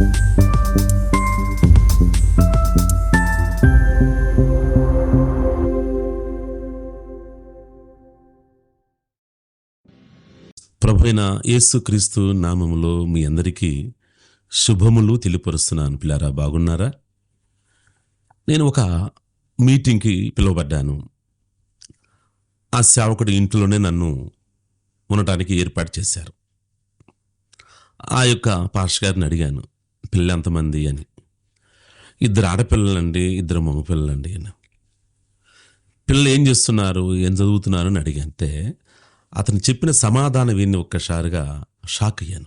ప్రభైన యేసుక్రీస్తు నామములో మీ అందరికీ శుభములు తెలియపరుస్తున్నాను. పిల్లారా బాగున్నారా? నేను ఒక మీటింగ్కి పిలువబడ్డాను. ఆ సేవకుడి ఇంట్లోనే నన్ను ఉండటానికి ఏర్పాటు చేశారు. ఆ యొక్క పాష గారిని అడిగాను పిల్ల ఎంతమంది అని. ఇద్దరు ఆడపిల్లలండి ఇద్దరు మగపిల్లలండి అని. పిల్లలు ఏం చేస్తున్నారు ఏం చదువుతున్నారు అని అడిగంటే అతను చెప్పిన సమాధానం విని ఒక్కసారిగా షాక్ అయ్యాను.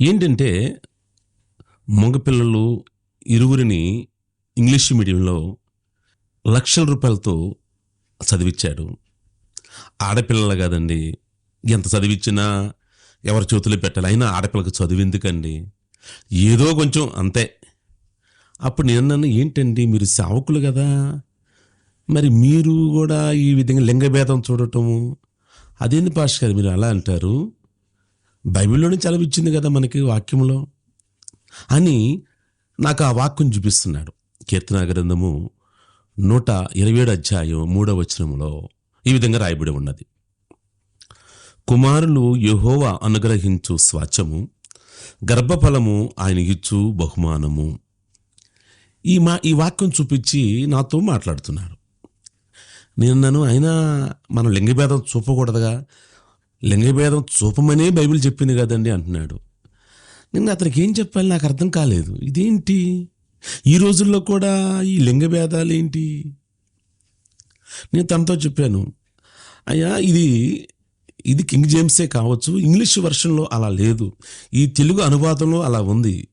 ఏంటంటే మగపిల్లలు ఇరువురిని ఇంగ్లీష్ మీడియంలో లక్షల రూపాయలతో చదివించాడు ఆడపిల్లలు కాదండి ఎంత చదివించినా ఎవరి చేతులు పెట్టాలి? అయినా ఆడపిల్లకి చదువు ఎందుకండి? ఏదో కొంచెం అంతే. అప్పుడు నేను నన్ను ఏంటండి? మీరు సేవకులు కదా. మరి మీరు కూడా ఈ విధంగా లింగభేదం చూడటము అదేంటి పాష గారు? మీరు అలా అంటారు? బైబిల్లోనే చదివిచ్చింది కదా మనకి వాక్యంలో. అని నాకు ఆ వాక్యం చూపిస్తున్నాడు. కీర్తన గ్రంథము నూట ఇరవై ఏడు అధ్యాయం మూడవ వచనములో ఈ విధంగా రాయబడి ఉన్నది. కుమారులు యహోవా అనుగ్రహించు స్వాచము గర్భఫలము ఆయన ఇచ్చు బహుమానము. ఈ మా ఈ వాక్యం చూపించి నాతో మాట్లాడుతున్నాడు నేను నన్ను అయినా మనం లింగభేదం చూపకూడదుగా లింగభేదం చూపమనే బైబిల్ చెప్పింది కదండి అంటున్నాడు. నేను అతనికి ఏం చెప్పాలి నాకు అర్థం కాలేదు. ఇదేంటి? ఈ రోజుల్లో కూడా ఈ లింగభేదాలు ఏంటి నేను తనతో చెప్పాను అయ్యా ఇది ఇది కింగ్ జేమ్సే కావచ్చు ఇంగ్లీష్ వర్షన్లో అలా లేదు. ఈ తెలుగు అనువాదంలో అలా ఉంది.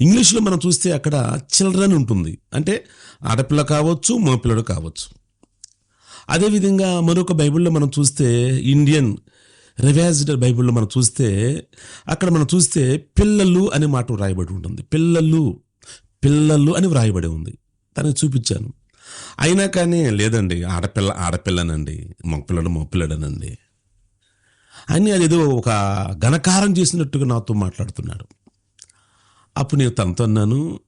ఇంగ్లీష్లో మనం చూస్తే అక్కడ చిల్డ్రన్ ఉంటుంది. అంటే ఆడపిల్ల కావచ్చు మగపిల్లడు కావచ్చు. అదేవిధంగా మరొక బైబిల్లో మనం చూస్తే ఇండియన్ రివైజ్డ్ బైబిల్లో మనం చూస్తే అక్కడ మనం చూస్తే పిల్లలు అనే మాట వ్రాయబడి ఉంటుంది. పిల్లలు పిల్లలు అని వ్రాయబడి ఉంది. తనకు చూపించాను. అయినా కానీ లేదండి ఆడపిల్ల ఆడపిల్లనండి మగపిల్లడు మగపిల్లడనండి. అని అదేదో ఒక ఘనకారం చేసినట్టుగా నాతో మాట్లాడుతున్నాడు అప్పుడు నేను తనతో అన్నాను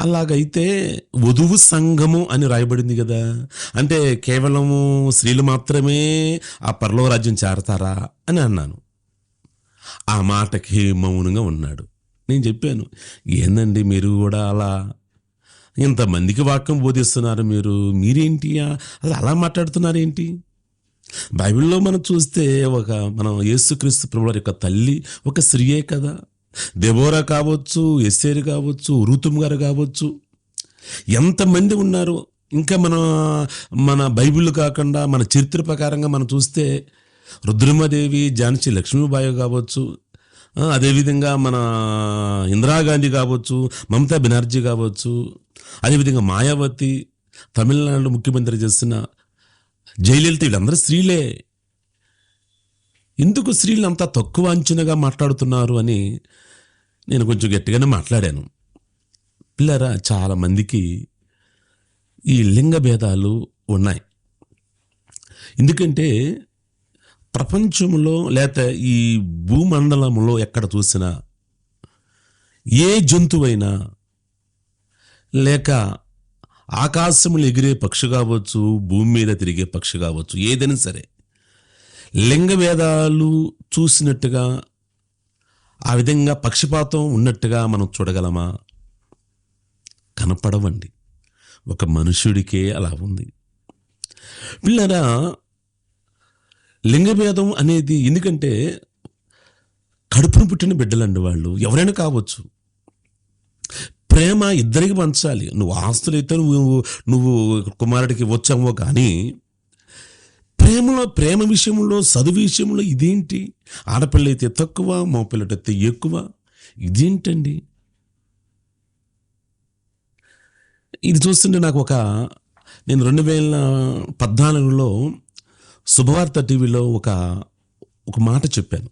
అలాగైతే వధువు సంఘము అని రాయబడింది కదా. అంటే కేవలము స్త్రీలు మాత్రమే ఆ పర్లో రాజ్యం చేరతారా అని అన్నాను. ఆ మాటకి మౌనంగా ఉన్నాడు. నేను చెప్పాను ఏందండి మీరు కూడా అలా? ఇంతమందికి వాక్యం బోధిస్తున్నారు మీరు. మీరేంటి? అసలు అలా మాట్లాడుతున్నారు ఏంటి బైబిల్లో మనం చూస్తే ఒక మనం యేసుక్రీస్తు ప్రభువారి యొక్క తల్లి ఒక స్త్రీయే కదా. దెబోరా కావచ్చు ఎస్సేరు కావచ్చు ఋతుమ్ గారు కావచ్చు. ఎంతమంది ఉన్నారు? ఇంకా మన మన బైబిల్ కాకుండా మన చరిత్ర ప్రకారంగా మనం చూస్తే రుద్రమదేవి ఝాన్సీ లక్ష్మీబాయి కావచ్చు అదేవిధంగా మన ఇందిరాగాంధీ కావచ్చు మమతా బెనర్జీ కావచ్చు అదేవిధంగా మాయావతి తమిళనాడు ముఖ్యమంత్రి చేసిన జయలలిత వీళ్ళందరూ స్త్రీలే. ఎందుకు స్త్రీలు అంతా తక్కువ అంచనగా మాట్లాడుతున్నారు అని నేను కొంచెం గట్టిగానే మాట్లాడాను. పిల్లరా చాలామందికి ఈ లింగ భేదాలు ఉన్నాయి. ఎందుకంటే ప్రపంచంలో లేక ఈ భూమండలంలో ఎక్కడ చూసినా ఏ జంతువైనా లేక ఆకాశంలో ఎగిరే పక్షి కావచ్చు భూమి మీద తిరిగే పక్షి కావచ్చు ఏదైనా సరే. లింగ భేదాలు చూసినట్టుగా ఆ విధంగా పక్షిపాతం ఉన్నట్టుగా మనం చూడగలమా? కనపడవండి. ఒక మనుషుడికే అలా ఉంది. పిల్లరా లింగభేదం అనేది ఎందుకంటే కడుపును పుట్టిన బిడ్డలండి వాళ్ళు. ఎవరైనా కావచ్చు. ప్రేమ ఇద్దరికి పంచాలి. నువ్వు ఆస్తులు అయితే నువ్వు నువ్వు కుమారుడికి వచ్చామో కానీ ప్రేమలో ప్రేమ విషయంలో చదువు విషయంలో ఇదేంటి? ఆడపిల్ల అయితే తక్కువ మగపిల్లటైతే ఎక్కువ. ఇదేంటండి? ఇది చూస్తుంటే నాకు ఒక నేను రెండు వేల పద్నాలుగులో శుభవార్త టీవీలో ఒక ఒక మాట చెప్పాను.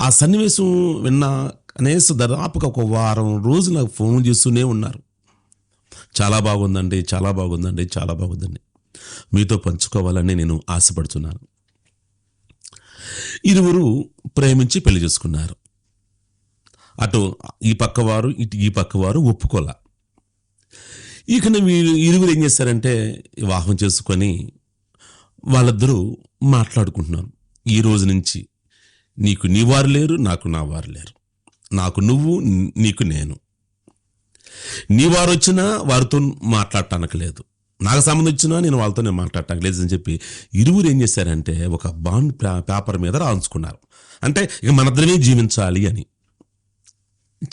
ఆ సన్నివేశం విన్న అనేసి దాదాపుగా ఒక వారం రోజులు నాకు ఫోన్ చేస్తూనే ఉన్నారు. చాలా బాగుందండి చాలా బాగుందండి చాలా బాగుందండి. మీతో పంచుకోవాలని నేను ఆశపడుతున్నాను. ఇరువురు ప్రేమించి పెళ్ళి చేసుకున్నారు. అటు ఈ పక్కవారు ఇటు ఈ పక్కవారు ఒప్పుకోలా. ఇక వీళ్ళు ఇరువురు ఏం చేశారంటే వివాహం చేసుకొని వాళ్ళిద్దరూ మాట్లాడుకుంటున్నారు. ఈ రోజు నుంచి నీకు నీ వారు లేరు నాకు నా వారు లేరు. నాకు నువ్వు నీకు నేను. నీ వారు వచ్చినా వారితో మాట్లాడటానికి లేదు నాకు సంబంధం వచ్చినా నేను వాళ్ళతో నేను మాట్లాడటానికి లేదు అని చెప్పి ఇరువురు ఏం చేశారంటే ఒక బాండ్ పేపర్ మీద రాయించుకున్నారు అంటే ఇక మనద్దరమే జీవించాలి అని.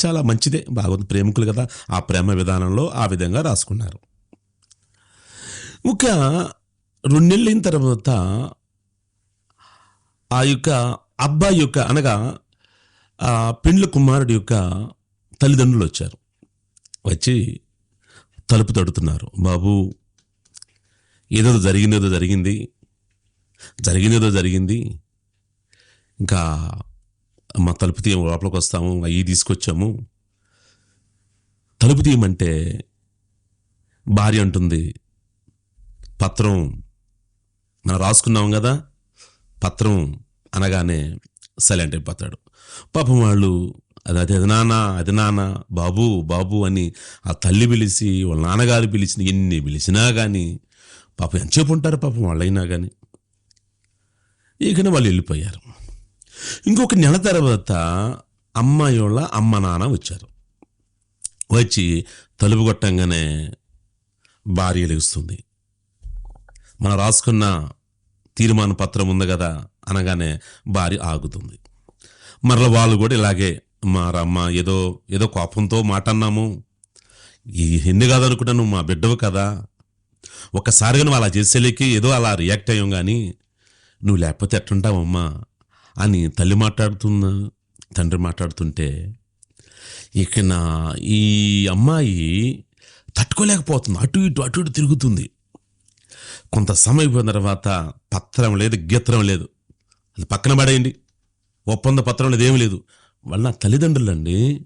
చాలా మంచిదే. బాగుంది ప్రేమికులు కదా ఆ ప్రేమ విధానంలో ఆ విధంగా రాసుకున్నారు. ఒక రెండేళ్ళైన తర్వాత ఆ యొక్క అబ్బాయి యొక్క అనగా ఆ పెండ్ల కుమారుడి యొక్క తల్లిదండ్రులు వచ్చారు. వచ్చి తలుపు తడుతున్నారు. బాబు ఏదో జరిగినదో జరిగింది. జరిగినదో జరిగింది. ఇంకా మా తలుపు తీయం లోపలికి వస్తాము అవి తీసుకొచ్చాము. తలుపు తీయమంటే భార్య అంటుంది పత్రం మనం రాసుకున్నాం కదా పత్రం అనగానే సైలెంట్ అయిపోతాడు. పాపం వాళ్ళు అది అది అది నాన్న అది నాన్న బాబు బాబు అని ఆ తల్లి పిలిచి వాళ్ళ నాన్నగారు పిలిచిన ఎన్ని పిలిచినా కానీ పాపం ఎంతసేపు ఉంటారు పాపం వాళ్ళైనా కానీ ఇకనే వాళ్ళు వెళ్ళిపోయారు. ఇంకొక నెల తర్వాత అమ్మాయి వాళ్ళ అమ్మ నాన్న వచ్చారు. వచ్చి తలుపు కొట్టంగానే భార్య లేస్తుంది. మనం రాసుకున్న తీర్మాన పత్రం ఉంది కదా అనగానే భార్య ఆగుతుంది. మరల వాళ్ళు కూడా ఇలాగే మా రమ్మ ఏదో ఏదో కోపంతో మాట అన్నాము ఈ ఎన్ని కాదనుకుంటాను మా బిడ్డవు కదా. ఒక్కసారిగా నువ్వు అలా చేసేలేకి ఏదో అలా రియాక్ట్ అయ్యాం కానీ నువ్వు లేకపోతే ఎట్టుంటావమ్మా? అని తల్లి మాట్లాడుతున్న తండ్రి మాట్లాడుతుంటే ఇక నా ఈ అమ్మాయి తట్టుకోలేకపోతుంది. అటు ఇటు అటు ఇటు తిరుగుతుంది. కొంత సమయం అయిపోయిన తర్వాత పత్రం లేదు గీత్రం లేదు. అది పక్కన పడేయండి. ఒప్పంద పత్రం లేదు ఏమీ లేదు. వాళ్ళు నా తల్లిదండ్రులండి.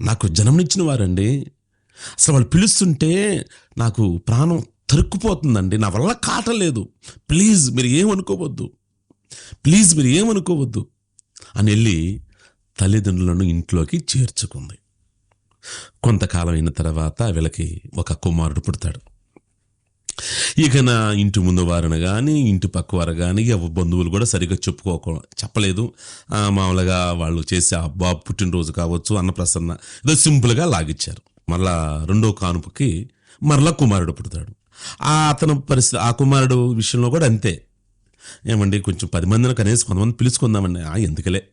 నాకు జన్మనిచ్చిన వారండి. అసలు వాళ్ళు పిలుస్తుంటే నాకు ప్రాణం తరుక్కుపోతుందండి. నా వల్ల కాటలేదు ప్లీజ్ మీరు ఏమనుకోవద్దు ప్లీజ్ మీరు ఏమనుకోవద్దు అని వెళ్ళి తల్లిదండ్రులను ఇంట్లోకి చేర్చుకుంది. కొంతకాలం అయిన తర్వాత వీళ్ళకి ఒక కుమారుడు పుడతాడు. ఇక నా ఇంటి ముందు వారిని కానీ ఇంటి పక్క వారు కానీ బంధువులు కూడా సరిగ్గా చెప్పుకోక చెప్పలేదు. మామూలుగా వాళ్ళు చేసే అబ్బా పుట్టినరోజు కావచ్చు అన్నప్రసన్న ఏదో సింపుల్గా లాగిచ్చారు. మళ్ళా రెండో కానుపుకి మరలా కుమారుడు పుడతాడు. ఆ అతను పరిస్థితి ఆ కుమారుడు విషయంలో కూడా అంతే. ఏమండి కొంచెం పది మందిని కనీసం కొంతమంది పిలుచుకుందామండి. ఎందుకలే?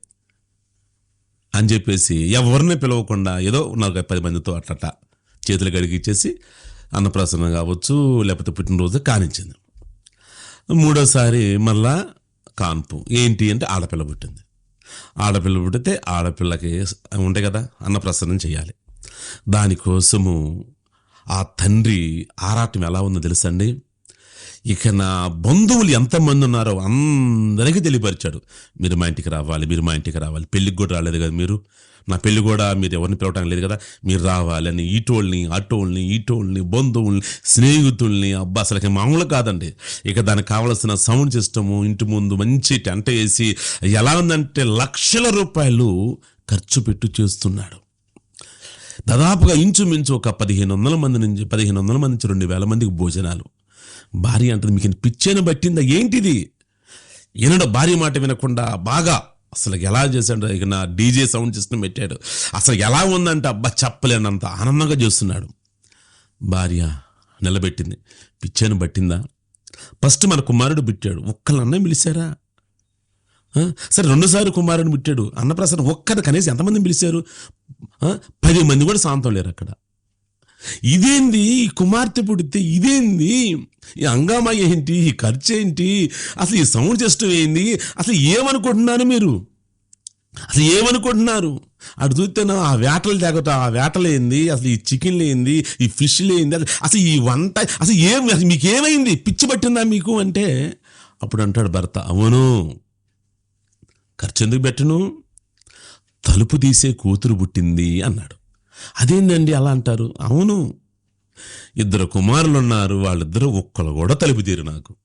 అని చెప్పేసి ఎవరిని పిలవకుండా ఏదో నాకు పది మందితో అట్లట చేతులు కడిగిచ్చేసి అన్నప్రాసన కావచ్చు లేకపోతే పుట్టినరోజు కానిచ్చింది మూడోసారి మళ్ళా కాన్పు. ఏంటి అంటే ఆడపిల్ల పుట్టింది. ఆడపిల్ల పుట్టితే ఆడపిల్లకి ఉంటాయి కదా అన్నప్రసన్నం చేయాలి. దానికోసము ఆ తండ్రి ఆరాటం ఎలా ఉందో తెలుసండి? ఇక నా బంధువులు ఎంతమంది ఉన్నారో అందరికీ తెలియపరిచాడు. మీరు మా ఇంటికి రావాలి మీరు మా ఇంటికి రావాలి. పెళ్ళికి కూడా రాలేదు కదా మీరు? నా పెళ్ళి కూడా మీరు ఎవరిని పిలవటం లేదు కదా? మీరు రావాలని ఈటోళ్ళని అటోళ్ళని ఈటోళ్ళని బంధువుల్ని స్నేహితుల్ని అబ్బా అసలు మామూలు కాదండి. ఇక దానికి కావలసిన సౌండ్ సిస్టము ఇంటి ముందు మంచి టెంట వేసి ఎలా ఉందంటే లక్షల రూపాయలు ఖర్చు పెట్టు చేస్తున్నాడు. దాదాపుగా ఇంచుమించు ఒక పదిహేను వందల మంది నుంచి పదిహేను వందల మంది నుంచి రెండు వేల మందికి భోజనాలు. భార్య అంటది మీకు పిచ్చేను పట్టిందా ఏంటిది? ఈనాడు భార్య మాట వినకుండా బాగా అసలు ఎలా చేశాడు? ఇక నా డీజే సౌండ్ సిస్టమ్ పెట్టాడు. అసలు ఎలా ఉందంటే? అబ్బా చెప్పలేనంత ఆనందంగా చేస్తున్నాడు. భార్య నిలబెట్టింది. పిచ్చేను పట్టిందా ఫస్ట్ మన కుమారుడు పుట్టాడు. ఒక్కళ్ళన్నా పిలిచారా? సరే రెండోసారి కుమారుడు పుట్టాడు. అన్నప్రసన్న ఒక్కరు కనీసం ఎంతమందిని పిలిచారు? పది మంది కూడా శాంతం లేరు అక్కడ. ఇదేంది? ఈ కుమార్తె పుడితే ఇదేంది? ఈ అంగామయ్య ఏంటి? ఈ ఖర్చు ఏంటి? అసలు ఈ సౌండ్ సిస్టమ్ ఏంది? అసలు ఏమనుకుంటున్నారు మీరు? అసలు ఏమనుకుంటున్నారు? అటు చూస్తేనా ఆ వేటలు తేగట ఆ వేటలు ఏంది? అసలు ఈ చికెన్లు ఏంది? ఈ ఫిష్లు ఏంది? అసలు- అసలు ఈ వంట అసలు ఏం అసలు మీకు ఏమైంది పిచ్చి పట్టిందా మీకు అంటే అప్పుడు అంటాడు భర్త అవును. ఖర్చు ఎందుకు పెట్టను? తలుపు తీసే కూతురు పుట్టింది అన్నాడు. అదేంటండి అలా అంటారు? అవును. ఇద్దరు కుమారులు ఉన్నారు వాళ్ళిద్దరూ ఒక్కరు కూడా తలుపు తీరు నాకు.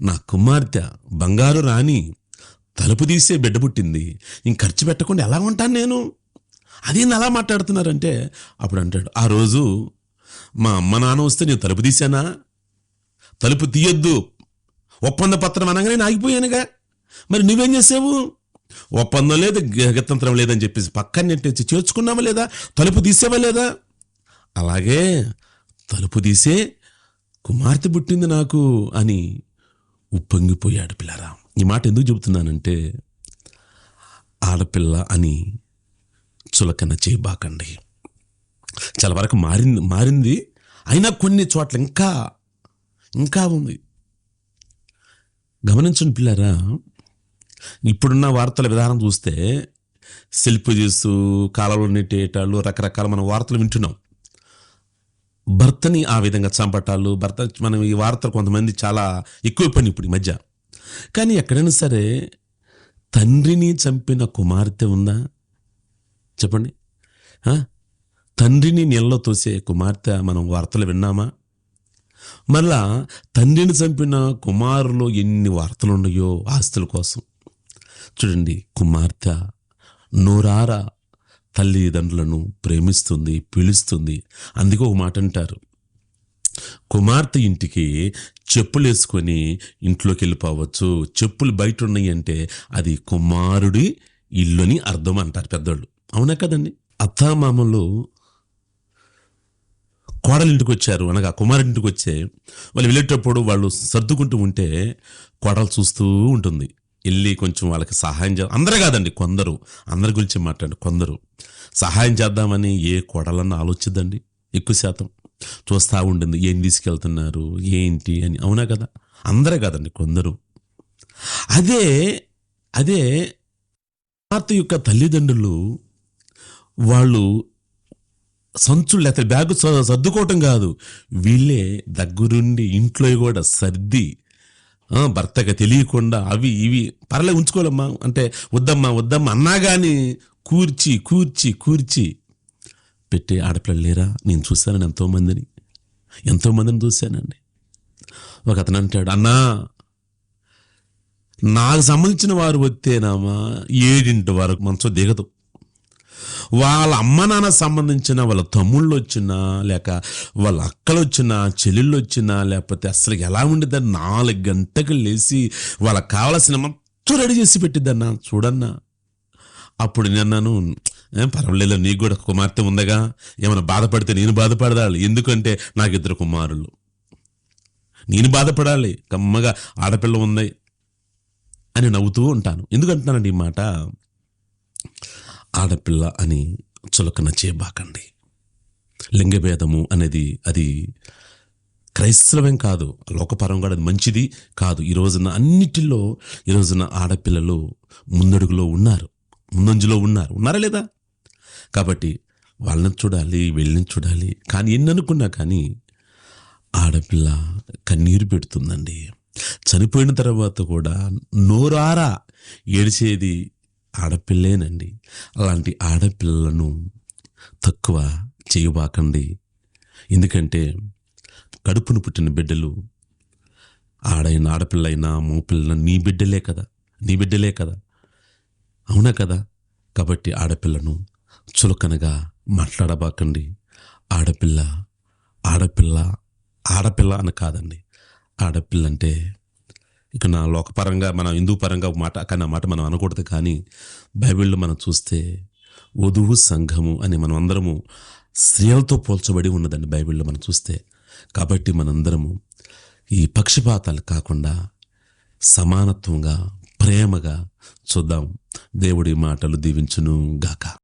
నా కుమార్తె బంగారు రాణి తలుపు తీసే బిడ్డ పుట్టింది. ఇంక ఖర్చు పెట్టకుండా ఎలా ఉంటాను నేను? అదేంది అలా మాట్లాడుతున్నారంటే అప్పుడు అంటాడు ఆ రోజు మా అమ్మ నాన్న వస్తే నేను తలుపు తీశానా? తలుపు తీయొద్దు. ఒప్పంద పత్రం అనగానే నేను ఆగిపోయానుగా. మరి నువ్వేం చేసావు? ఒప్పందం లేదు గతంత్రం లేదని చెప్పేసి పక్కన నెట్టేసి చేర్చుకున్నావా లేదా? తలుపు తీసేవా లేదా? అలాగే తలుపు తీసే కుమార్తె పుట్టింది నాకు అని ఉప్పొంగిపోయాడు పిల్లరా. ఈ మాట ఎందుకు చెబుతున్నానంటే ఆడపిల్ల అని చులకన చేయబాకండి చాలా వరకు మారింది మారింది. అయినా కొన్ని చోట్ల ఇంకా ఇంకా ఉంది. గమనించండి పిల్లరా ఇప్పుడున్న వార్తల విధానం చూస్తే సెల్ఫ్ చేస్తూ కాలంలో నెట్టేటాళ్ళు రకరకాల మనం వార్తలు వింటున్నాం. భర్తని ఆ విధంగా చంపటాలు భర్త మనం ఈ వార్తలు కొంతమంది చాలా ఎక్కువ పని ఇప్పుడు ఈ మధ్య. కానీ ఎక్కడైనా సరే తండ్రిని చంపిన కుమార్తె ఉందా? చెప్పండి. తండ్రిని నీళ్ళలో తోసే కుమార్తె మనం వార్తలు విన్నామా? మళ్ళా తండ్రిని చంపిన కుమారులో ఎన్ని వార్తలు ఉన్నాయో ఆస్తుల కోసం. చూడండి కుమార్తె నోరారా తల్లిదండ్రులను ప్రేమిస్తుంది పిలుస్తుంది అందుకే ఒక మాట అంటారు. కుమార్తె ఇంటికి చెప్పులు వేసుకొని ఇంట్లోకి వెళ్ళిపోవచ్చు. చెప్పులు బయట ఉన్నాయి అంటే అది కుమారుడి ఇల్లుని అర్థం అంటారు పెద్దోళ్ళు. అవునా కదండి? అత్తామామలు కోడలింటికి వచ్చారు అనగా కుమారింటికి వచ్చే వాళ్ళు వెళ్ళేటప్పుడు వాళ్ళు సర్దుకుంటూ ఉంటే కోడలు చూస్తూ ఉంటుంది. వెళ్ళి కొంచెం వాళ్ళకి సహాయం చే అందరూ కాదండి కొందరు. అందరి గురించి మాట్లాడండి కొందరు. సహాయం చేద్దామని ఏ కొడలన్నా ఆలోచిద్దండి ఎక్కువ శాతం. చూస్తూ ఉండింది ఏం తీసుకెళ్తున్నారు ఏంటి అని. అవునా కదా? అందరే కాదండి కొందరు. అదే అదే కుమార్తె యొక్క తల్లిదండ్రులు వాళ్ళు సంచులు లేకపోతే బ్యాగు స- సర్దుకోవటం కాదు. వీళ్ళే దగ్గరుండి ఇంట్లో కూడా సర్ది భర్తకి తెలియకుండా అవి ఇవి పర్లే ఉంచుకోలేమ్మా. అంటే వద్దమ్మా వద్దమ్మా అన్నా కానీ కూర్చి కూర్చి కూర్చి. పెట్టే ఆడపిల్లలు లేరా? నేను చూశాను ఎంతోమందిని. ఎంతోమందిని చూశానండి. ఒక అతను అంటాడు అన్నా నాకు సంబంధించిన వారు వస్తేనామా ఏడింటి వరకు మనసు దిగదు. వాళ్ళ అమ్మ నాన్న సంబంధించిన వాళ్ళ తమ్ముళ్ళు వచ్చినా లేక వాళ్ళ అక్కలు వచ్చినా చెల్లెళ్ళు వచ్చినా లేకపోతే అసలు ఎలా ఉండిద్దని నాలుగు గంటకు లేచి వాళ్ళకి కావాల్సిన మొత్తం రెడీ చేసి పెట్టిద్దన్నా చూడన్నా. అప్పుడు నేను "ఏం పర్వాలేదు నీకు కూడా కుమార్తె ఉందగా. ఏమైనా బాధపడితే నేను బాధపడదాలి ఎందుకంటే నాకు ఇద్దరు కుమారులు. నేను బాధపడాలి. కమ్మగా ఆడపిల్ల ఉంది అని నవ్వుతూ ఉంటాను. ఎందుకంటున్నానండి ఈ మాట? ఆడపిల్ల అని చులకన చేయబాకండి. లింగభేదము అనేది అది క్రైస్తవం కాదు లోకపరం కూడా అది మంచిది కాదు. ఈ రోజున అన్నిటిలో ఈ రోజున ఆడపిల్లలు ముందడుగులో ఉన్నారు ముందంజలో ఉన్నారు. ఉన్నారా లేదా? కాబట్టి వాళ్ళని చూడాలి వీళ్ళని చూడాలి. కానీ ఎన్ని అనుకున్నా కానీ ఆడపిల్ల కన్నీరు పెడుతుందండి. చనిపోయిన తర్వాత కూడా నోరారా ఏడిచేది ఆడపిల్లేనండి. అలాంటి ఆడపిల్లలను తక్కువ చేయబాకండి ఎందుకంటే కడుపును పుట్టిన బిడ్డలు ఆడైన ఆడపిల్లైనా మూపిల్లైనా నీ బిడ్డలే కదా. నీ బిడ్డలే కదా. అవునా కదా? కాబట్టి ఆడపిల్లను చులకనగా మాట్లాడబాకండి. ఆడపిల్ల ఆడపిల్ల ఆడపిల్ల అని కాదండి. ఆడపిల్ల అంటే ఇక నా లోకపరంగా మన హిందూ పరంగా మాట కానీ ఆ మాట మనం అనకూడదు కానీ బైబిల్లో మనం చూస్తే వధువు సంఘము అని మనం అందరము స్త్రీలతో పోల్చబడి ఉన్నదండి బైబిల్లో మనం చూస్తే. కాబట్టి మనందరము ఈ పక్షపాతాలు కాకుండా సమానత్వంగా ప్రేమగా చూద్దాం. దేవుడి మాటలు దీవించును గాక